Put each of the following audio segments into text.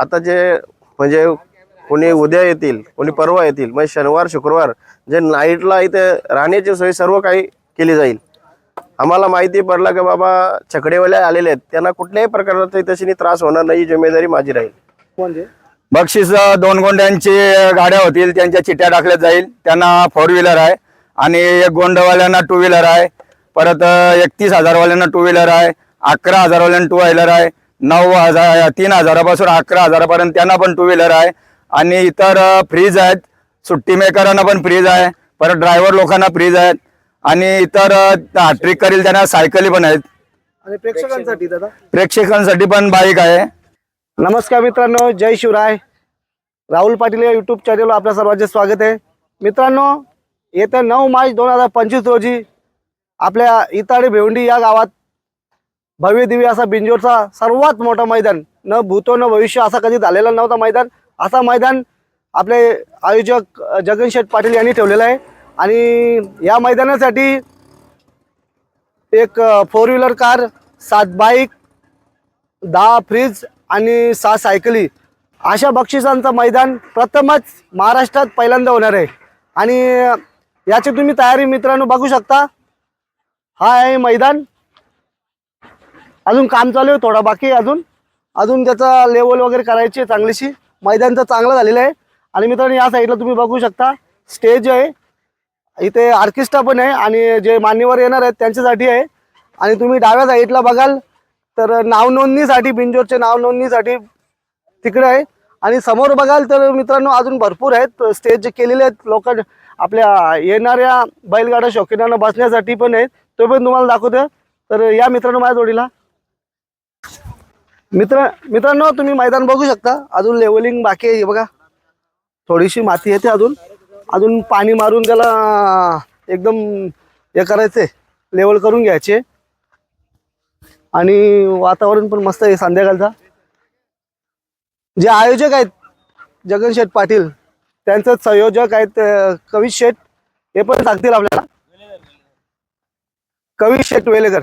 आता जे म्हणजे कोणी उद्या येतील कोणी परवा येतील म्हणजे शनिवार शुक्रवार जे नाईटला इथे राहण्याची सोय सर्व काही केली जाईल. आम्हाला माहिती पडलं की बाबा छकडेवाले आलेले आहेत त्यांना कुठल्याही प्रकारचा इथे त्रास होणार नाही ही जिम्मेदारी माझी राहील. म्हणजे बक्षीस दोन गोंड्यांची गाड्या होतील त्यांच्या चिट्ट्या टाकल्या जाईल त्यांना फोर व्हीलर आहे आणि एक गोंडवाल्यांना टू व्हीलर आहे परत एकतीस हजारवाल्यांना टू व्हीलर आहे अकरा हजारवाल्यांना टू व्हीलर आहे नऊ हजार तीन हजारापासून अकरा हजारापर्यंत त्यांना पण टू व्हीलर आहे. आणि इतर फ्रीज आहेत. सुट्टी मेकरांना पण फ्रीज आहे. परत ड्रायव्हर लोकांना फ्रीज आहेत. आणि इतर ट्रिक करील त्यांना सायकली पण आहेत. आणि प्रेक्षकांसाठी दादा? प्रेक्षकांसाठी पण बाईक आहे. नमस्कार मित्रांनो जय शिवराय. राहुल पाटील या युट्यूब चॅनलवर आपल्या सर्वांचे स्वागत आहे. मित्रांनो येत्या नऊ मार्च दोन हजार पंचवीस रोजी आपल्या इताडे भेवंडी या गावात भव्य दिव्य असा बिंजोरचा सर्वात मोठा मैदान. न भूतो न भविष्य असा कधी झालेला नव्हता मैदान. असा मैदान आपले आयोजक जगन शेठ पाटील यांनी ठेवलेला आहे. आणि या मैदानासाठी एक फोर व्हीलर कार सात बाईक दहा फ्रीज आणि सहा सायकली अशा बक्षिसांचं मैदान प्रथमच महाराष्ट्रात पहिल्यांदा होणार आहे. आणि याची तुम्ही तयारी मित्रांनो बघू शकता. हा आहे मैदान. अजून काम चालू आहे थोडा बाकी आहे अजून. अजून त्याचा लेवल वगैरे करायची आहे चांगलीशी. मैदान तर चांगलं झालेलं आहे. आणि मित्रांनो या साईडला तुम्ही बघू शकता स्टेज आहे. इथे ऑर्केस्ट्रा पण आहे आणि जे मान्यवर येणार आहेत त्यांच्यासाठी आहे. आणि तुम्ही डाव्या साईडला बघाल तर नावनोंदणीसाठी बिंजोरचे नाव नोंदणीसाठी तिकडे आहे. आणि समोर बघाल तर मित्रांनो अजून भरपूर आहेत. स्टेज जे केलेले आहेत लोक आपल्या येणाऱ्या बैलगाड्या शौकीनांना बसण्यासाठी पण आहेत. तो पण तुम्हाला दाखवतो तर या मित्रांनो माझ्या जोडीला. मित्र मित्रांनो तुम्ही मैदान बघू शकता. अजून लेवलिंग बाकी आहे बघा. थोडीशी माती येते अजून. अजून पाणी मारून त्याला एकदम हे करायचंय. लेवल करून घ्यायचे. आणि वातावरण पण मस्त आहे संध्याकाळचा. जे आयोजक आहेत जगन शेठ पाटील त्यांचं संयोजक आहेत कवी शेठ. हे पण सांगतील आपल्याला. कवी शेठ वेलेकर.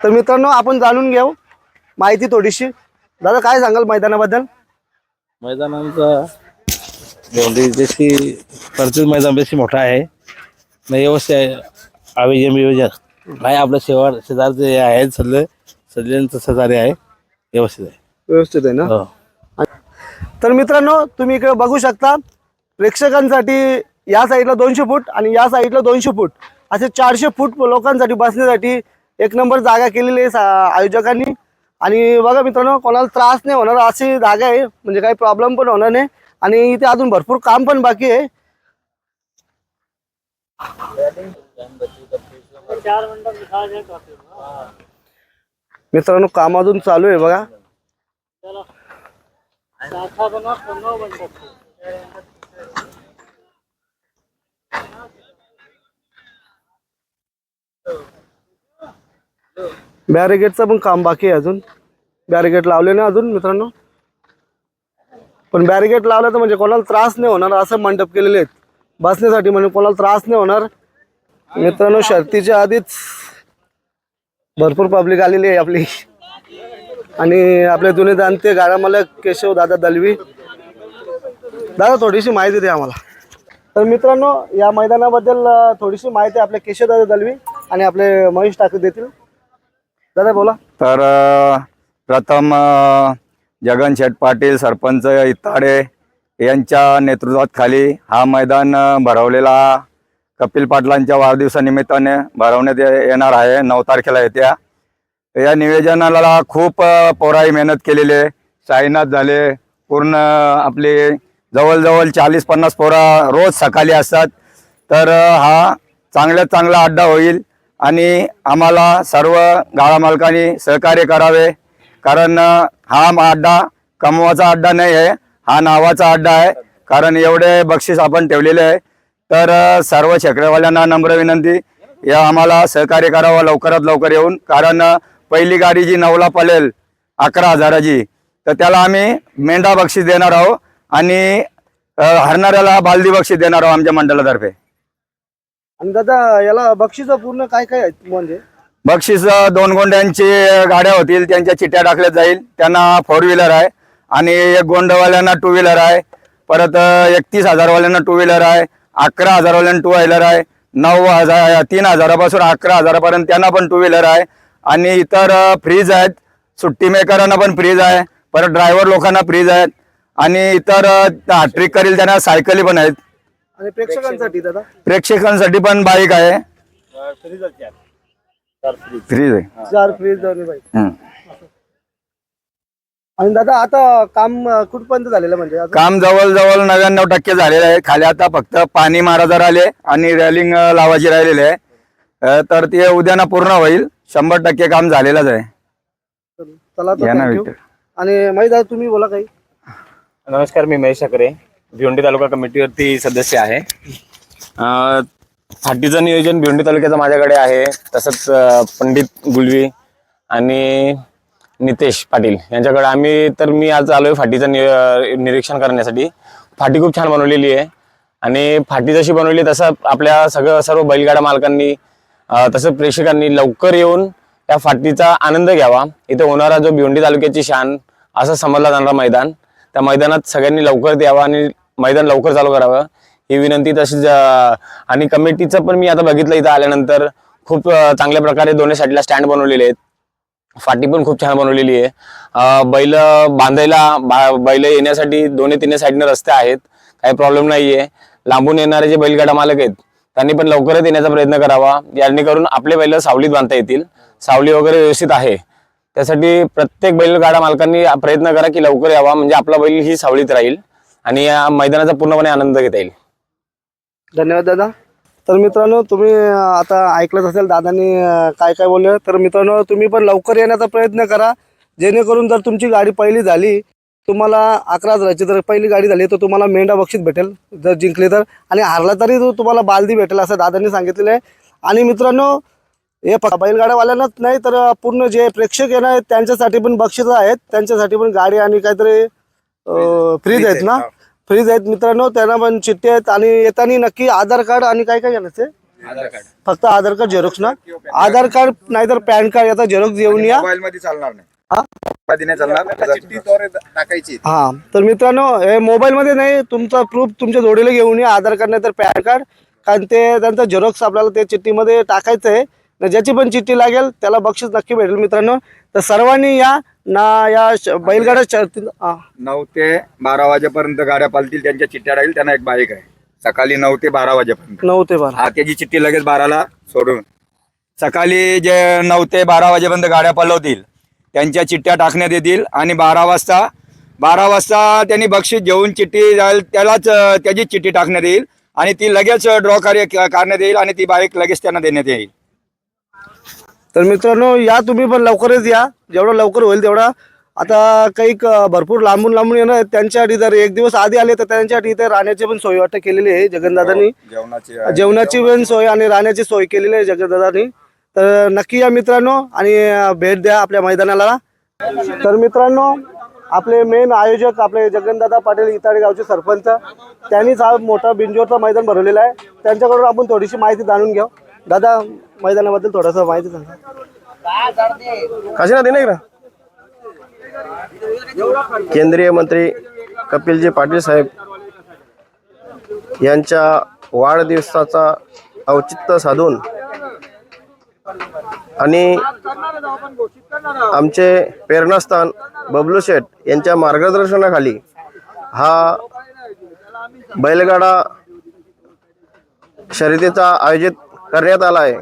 तर मित्रांनो आपण जाणून घेऊ. माहिती थोडीशी. दादा काय सांगाल मैदानाबद्दल? मैदानांचा बेशी प्रत्येक मैदान बेशी मोठा आहे. मग व्यवस्थित आहे. आयोजन नियोजन नाही आपलं शेवाळ शेजारचे हे आहेत सल्ले सल्ल्यांचं शेजारी आहे. व्यवस्थित आहे. व्यवस्थित आहे ना? हो. तर मित्रांनो तुम्ही इकडे बघू शकता प्रेक्षकांसाठी या साईडला दोनशे फूट आणि या साईडला दोनशे फूट. असे चारशे फूट लोकांसाठी बसण्यासाठी एक नंबर जागा केलेली आहे सा- आयोजकांनी. आणि बघा मित्रांनो कोणाला त्रास नाही होणार अशी जागा आहे. म्हणजे काही प्रॉब्लेम पण होणार नाही. आणि इथे अजून भरपूर काम पण बाकी आहे. मित्रांनो काम अजून चालू आहे बघा. बॅरिगेटचं पण काम बाकी आहे अजून. बॅरिगेट लावले नाही अजून मित्रांनो. पण बॅरिगेट लावलं तर म्हणजे कोणाला त्रास नाही होणार असं मंडप केलेले आहेत. बसण्यासाठी म्हणजे कोणाला त्रास नाही होणार. मित्रांनो शर्तीच्या आधीच भरपूर पब्लिक आलेली आहे आपली. आणि आपले जुने जाणते गाडा मालक केशव दादा दलवी. दादा थोडीशी माहिती द्या आम्हाला. तर मित्रांनो या मैदानाबद्दल थोडीशी माहिती आपले केशव दादा दलवी आणि आपले महेश ठाकरे देतील. दादा बोला. तर प्रथम जगन शेठ पाटील सरपंच इताडे यांच्या नेतृत्वात खाली हा मैदान भरवलेला कपिल पाटलांच्या वाढदिवसानिमित्ताने भरवण्यात येणार आहे. नऊ तारखेला येत्या. या नियोजनाला खूप पोराई मेहनत केलेली आहे. साईनाथ झाले पूर्ण आपले जवळजवळ चाळीस पन्नास पोरा रोज सकाळी असतात. तर हा चांगल्यात चांगला अड्डा होईल. आणि आम्हाला सर्व गाळा मालकांनी सहकार्य करावे. कारण हा अड्डा कमवाचा अड्डा नाही आहे हा नावाचा अड्डा आहे. कारण एवढे बक्षीस आपण ठेवलेले आहे. तर सर्व शेकड्यावाल्यांना नम्र विनंती या आम्हाला सहकार्य करावं लवकरात लवकर येऊन. कारण पहिली गाडी जी नऊला पळेल अकरा हजाराची तर त्याला आम्ही मेंढा बक्षीस देणार आहोत आणि हरणाऱ्याला बालदी बक्षीस देणार आहोत आमच्या मंडळातर्फे. आणि दादा याला बक्षीस पूर्ण काय काय आहेत म्हणजे? बक्षीस दोन गोंड्यांची गाड्या होतील त्यांच्या चिट्ट्या टाकल्या जाईल. त्यांना फोर व्हीलर आहे आणि एक गोंडवाल्यांना टू व्हीलर आहे. परत एकतीस हजारवाल्यांना टू व्हीलर आहे अकरा हजारवाल्यांना टू व्हीलर आहे नऊ हजार तीन हजारापासून अकरा हजारापर्यंत त्यांना पण टू व्हीलर आहे. आणि इतर फ्रीज आहेत. सुट्टी मेकरांना पण फ्रीज आहे. परत ड्रायव्हर लोकांना फ्रीज आहेत. आणि इतर ट्रिक करील त्यांना सायकली पण आहेत. आणि प्रेक्षकांसाठी दादा? प्रेक्षकांसाठी पण बाईक आहे. फ्रीज आहे. चार फ्रीज दोन्ही बाईक. हम्म. आणि दादा आता काम अं, कुठपर्यंत झालेलं म्हणजे? आता? काम जवळजवळ नव्याण्णव टक्के झालेलं आहे. खाली आता फक्त पाणी महाराजा राहिले आणि रॅलिंग लावायची राहिलेली आहे. अ, तर ते उद्याना पूर्ण होईल. शंभर टक्के काम झालेलंच आहे. चला तर या ना thank you. विठ्ठल. आणि माहिती दादा तुम्ही बोला काही. नमस्कार मी महेश ठाकरे. भिवंडी तालुका कमिटीवरती सदस्य आहे. अं, फाटीचं नियोजन भिवंडी तालुक्याचं माझ्याकडे आहे. तसंच अं, पंडित गुलवी आणि नितेश पाटील यांच्याकडे आम्ही तर मी आज आलोय फाटीचं नि- निरीक्षण करण्यासाठी. फाटी खूप छान बनवलेली आहे. आणि फाटी जशी बनवली तसं आपल्या सगळं सर्व बैलगाडा मालकांनी अं, तसं प्रेक्षकांनी लवकर येऊन त्या फाटीचा आनंद घ्यावा. इथे होणारा जो भिवंडी तालुक्याची शान असं समजला जाणारा मैदान त्या मैदानात सगळ्यांनी लवकर द्यावा आणि मैदान लवकर चालू करावं. ही विनंती तशीच आणि कमिटीचं पण मी आता बघितलं इथं आल्यानंतर खूप चांगल्या प्रकारे दोन्ही साईडला स्टँड बनवलेले आहेत. फाटी पण खूप छान बनवलेली आहे. बैल बांधायला बा- बैल येण्यासाठी दोन्ही तिन्ही साईडने रस्ते आहेत. काही प्रॉब्लेम नाहीये. लांबून येणारे जे बैलगाडा मालक आहेत त्यांनी पण लवकरच येण्याचा प्रयत्न करावा. जेणेकरून आपले बैल सावलीत बांधता येतील. सावली वगैरे व्यवस्थित आहे. त्यासाठी प्रत्येक बैलगाडा मालकांनी प्रयत्न करा की लवकर यावा. म्हणजे आपला बैल ही सावलीत राहील. आणि या मैदानाचा पूर्णपणे आनंद घेता येईल. धन्यवाद दादा. तर मित्रांनो तुम्ही आता ऐकलंच असेल दादांनी काय काय बोलले. तर मित्रांनो तुम्ही पण लवकर येण्याचा प्रयत्न करा. जेणेकरून जर तुमची गाडी पहिली झाली तुम्हाला अकरा हजाराची जर पहिली गाडी झाली तर तुम्हाला मेंढा बक्षीस भेटेल जर जिंकली तर. आणि हारला तरी तो तुम्हाला बालदी भेटेल असं दादांनी सांगितलेलं आहे. आणि मित्रांनो हे फक्त बैलगाड्यावाल्यांनाच नाही तर पूर्ण जे प्रेक्षक येणार आहेत त्यांच्यासाठी पण बक्षीस आहेत. त्यांच्यासाठी पण गाडी आणि काहीतरी फ्रीज आहेत ना? फ्रीज आहेत मित्रांनो त्यांना पण चिठ्ठी आहेत आणि येताना नक्की आधार कार्ड आणि काय काय घेण्याचं आहे? फक्त आधार कार्ड झेरॉक्स ना? आधार कार्ड नाहीतर पॅन कार्ड याचा झेरॉक्स घेऊन या. मोबाईल मध्ये चालणार नाही. हा? मोबाईल नाही चालणार. टाकायची हा तर मित्रांनो हे मोबाईलमध्ये नाही तुमचा प्रूफ तुमच्या जोडीला घेऊन या आधार कार्ड नाही तर पॅन कार्ड. कारण ते त्यांचा झेरॉक्स आपल्याला त्या चिठ्ठीमध्ये टाकायचं आहे. न ज्याची पण चिठ्ठी लागेल त्याला बक्षीस नक्की भेटेल मित्रांनो. तर सर्वांनी या ना या बैलगाड्या. नऊ ते बारा वाजेपर्यंत गाड्या पालतील त्यांच्या चिठ्ठ्या राहील त्यांना एक बाईक आहे. सकाळी नऊ ते बारा वाजेपर्यंत. नऊ ते बारा. हा त्याची चिठ्ठी लगेच बाराला सोडून. सकाळी जे नऊ ते बारा वाजेपर्यंत गाड्या पलवतील त्यांच्या चिठ्ठ्या टाकण्यात येतील आणि बारा वाजता बारा वाजता त्यांनी बक्षीस घेऊन चिठ्ठी जाईल त्यालाच त्याची चिठ्ठी टाकण्यात येईल आणि ती लगेच ड्रॉ कार्य करण्यात येईल आणि ती बाईक लगेच त्यांना देण्यात येईल. तर मित्रांनो या तुम्ही पण लवकरच या. जेवढं लवकर होईल तेवढा. आता काही भरपूर लांबून लांबून येणार. त्यांच्यासाठी जर एक दिवस आधी आले तर त्यांच्यासाठी इथे राहण्याची पण सोय वाटत केलेली आहे जगनदादांनी जेवणाची जेवणाची पण सोय आणि राहण्याची सोय केलेली आहे जगनदादांनी तर नक्की या मित्रांनो आणि भेट द्या आपल्या मैदानाला. तर मित्रांनो आपले मेन आयोजक आपले जगनदादा पाटील इताडे गावचे सरपंच. त्यांनीच हा मोठा बिंजोरचा मैदान भरवलेला आहे. त्यांच्याकडून आपण थोडीशी माहिती जाणून घ्या दादा मैदानाबद्दल थोडंसं माहिती सांगा. काशीनाथ नाही का केंद्रीय मंत्री कपिलजी पाटील साहेब यांच्या वाढदिवसाचा औचित्य साधून आणि आमचे प्रेरणास्थान बबलू शेठ यांच्या मार्गदर्शनाखाली हा बैलगाडा शर्यतीचा आयोजित करण्यात आला आहे.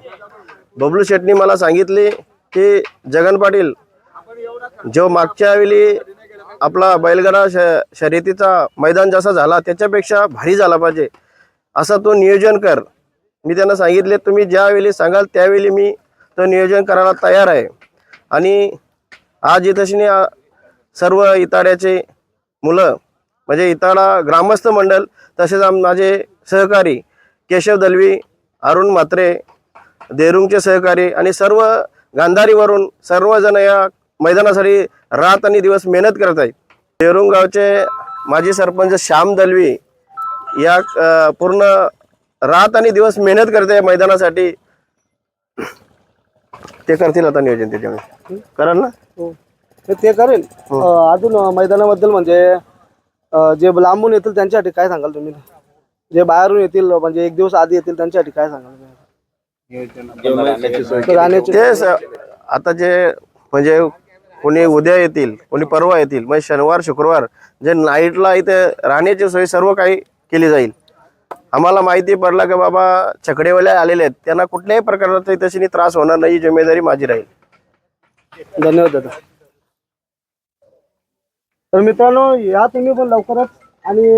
बबलू शेटनी मला सांगितले की जगन पाटील जो मागच्या वेळी आपला बैलगाडा श शर्यतीचा मैदान जसा झाला त्याच्यापेक्षा भारी झाला पाहिजे. असं तो नियोजन कर. मी त्यांना सांगितले तुम्ही ज्यावेळी सांगाल त्यावेळी मी तो नियोजन करायला तयार आहे. आणि आज इथशीने सर्व इताड्याचे मुलं म्हणजे इताडा ग्रामस्थ मंडळ तसेच आम माझे सहकारी केशव दलवी अरुण म्हात्रे देरुंगचे सहकारी आणि सर्व गांधारीवरून सर्वजण या मैदानासाठी रात आणि दिवस मेहनत करत आहेत. देरुंग गावचे माजी सरपंच श्याम दलवी या पूर्ण रात आणि दिवस मेहनत करते मैदानासाठी. ते करतील आता नियोजन त्याच्यामध्ये कराल ना? तर ते करेल. अं, अजून मैदानाबद्दल म्हणजे अं, जे लांबून येतील त्यांच्यासाठी काय सांगाल तुम्ही? जे बाहेरून येतील म्हणजे एक दिवस आधी येतील त्यांच्यासाठी काय सांगाल? राहण्याची ते स- आता जे म्हणजे कोणी उद्या येतील कोणी परवा येतील म्हणजे शनिवार शुक्रवार जे नाईटला इथे राहण्याची सोय सर्व काही केली जाईल. आम्हाला माहिती पडलं की बाबा छकडेवाले आलेले आहेत त्यांना कुठल्याही प्रकारचा इथे त्रास होणार नाही ही जिम्मेदारी माझी राहील. धन्यवाद दादा. तर मित्रांनो या तुम्ही पण लवकरच आणि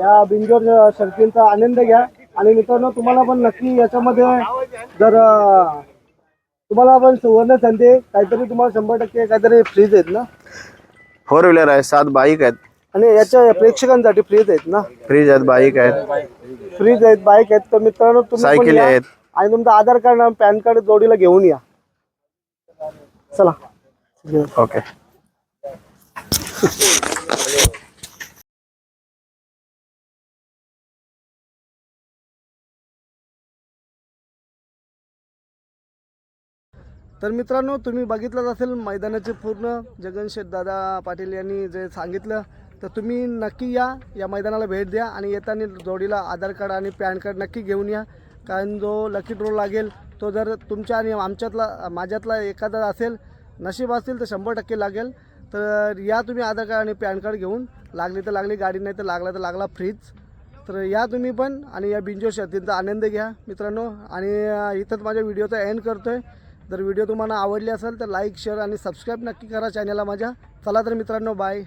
या बिंजोर शर्तींचा आनंद घ्या. आणि मित्रांनो तुम्हाला पण नक्की याच्यामध्ये जर तुम्हाला पण सुवर्ण संधी. काहीतरी तुम्हाला शंभर टक्के काहीतरी फ्रीज आहेत ना? फोर व्हीलर आहे सात बाईक आहेत. आणि याच्या प्रेक्षकांसाठी फ्रीज आहेत ना? फ्रीज आहेत बाईक आहेत. फ्रीज आहेत बाईक आहेत. तर मित्रांनो तुम्ही पण सायकली या. आहेत. आणि तुमचं आधार कार्ड आणि पॅन कार्ड जोडीला घेऊन या. चला. ओके तर मित्रांनो तुम्ही बघितलंच असेल मैदानाचे पूर्ण जगनशेठ दादा पाटील यांनी जे सांगितलं तर तुम्ही नक्की या या मैदानाला भेट द्या आणि येताना जोडीला आधार कार्ड आणि पॅन कार्ड नक्की घेऊन या. कारण जो लकी ड्रो लागेल तो जर तुमच्या आणि आमच्यातला माझ्यातला एखादा असेल नशीब असेल तर शंभर टक्के लागेल. तर या तुम्ही आधार कार्ड आणि पॅन कार्ड घेऊन लागली तर लागली गाडी नाही तर लागला तर लागला फ्रीज. तर या तुम्ही पण आणि या बिंजो शर्तींचा आनंद घ्या मित्रांनो. आणि इथंच माझ्या व्हिडिओचा एंड करतो आहे जर व्हिडिओ तुम्हाला आवडली असेल तर लाईक शेअर आणि सबस्क्राईब नक्की करा चॅनलला माझ्या. चला तर मित्रांनो बाय.